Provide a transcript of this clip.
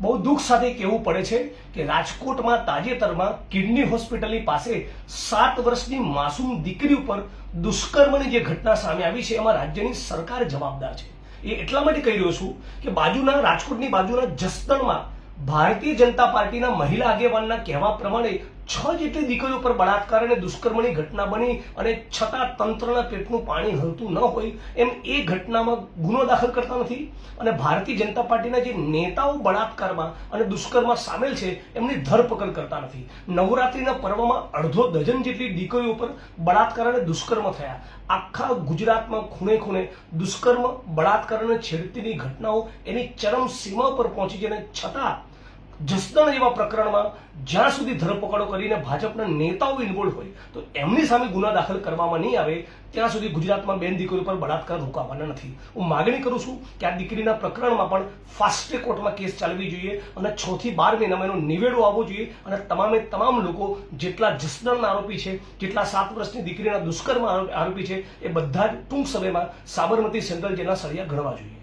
બહુ દુઃખ સાથે કહેવું પડે છે કે રાજકોટમાં તાજેતરમાં કિડની હોસ્પિટલની પાસે સાત વર્ષની માસૂમ દીકરી ઉપર દુષ્કર્મની જે ઘટના સામે આવી છે, એમાં રાજ્યની સરકાર જવાબદાર છે. એ એટલા માટે કહી રહ્યો છું કે બાજુના, રાજકોટની બાજુના જસદણમાં ભારતીય જનતા પાર્ટીના મહિલા આગેવાનના કહેવા પ્રમાણે છ જેટલી દીકરીઓ પર બળાત્કાર અને દુષ્કર્મની ઘટના બની અને છતાં તંત્રના પેટનું પાણી હલતું ન હોય, એમ એ ઘટનામાં ગુનો દાખલ કરતા નથી. અને ભારતીય જનતા પાર્ટીના જે નેતાઓ બળાત્કારમાં અને દુષ્કર્મમાં સામેલ છે, એમની ધરપકડ કરતા નથી. નવરાત્રિના પર્વમાં અડધો ડઝન જેટલી દીકરીઓ પર બળાત્કાર અને દુષ્કર્મ થયા. આખા ગુજરાતમાં ખૂણે ખૂણે દુષ્કર્મ, બળાત્કાર અને છેડતીની ઘટનાઓ એની ચરમ સીમા પર પહોંચી છે અને છતાં જસદણ જેવા પ્રકરણમાં જ્યાં સુધી ધરપકડો કરીને ભાજપના નેતાઓ ઇન્વોલ્વ હોય, તો એમની સામે ગુના દાખલ કરવામાં નહીં આવે, ત્યાં સુધી ગુજરાતમાં બેન દીકરીઓ પર બળાત્કાર રોકાવાના નથી. હું માગણી કરું છું કે આ દીકરીના પ્રકરણમાં પણ ફાસ્ટ કોર્ટમાં કેસ ચાલવી જોઈએ અને છ થી બાર મહિનામાં એનો નિવેડો આવવો જોઈએ અને તમામે તમામ લોકો જેટલા જસદણના આરોપી છે, જેટલા સાત વર્ષની દીકરીના દુષ્કર્મ આરોપી છે, એ બધા જ ટૂંક સમયમાં સાબરમતી સેન્ટ્રલ જેલના સળિયા ગણવા જોઈએ.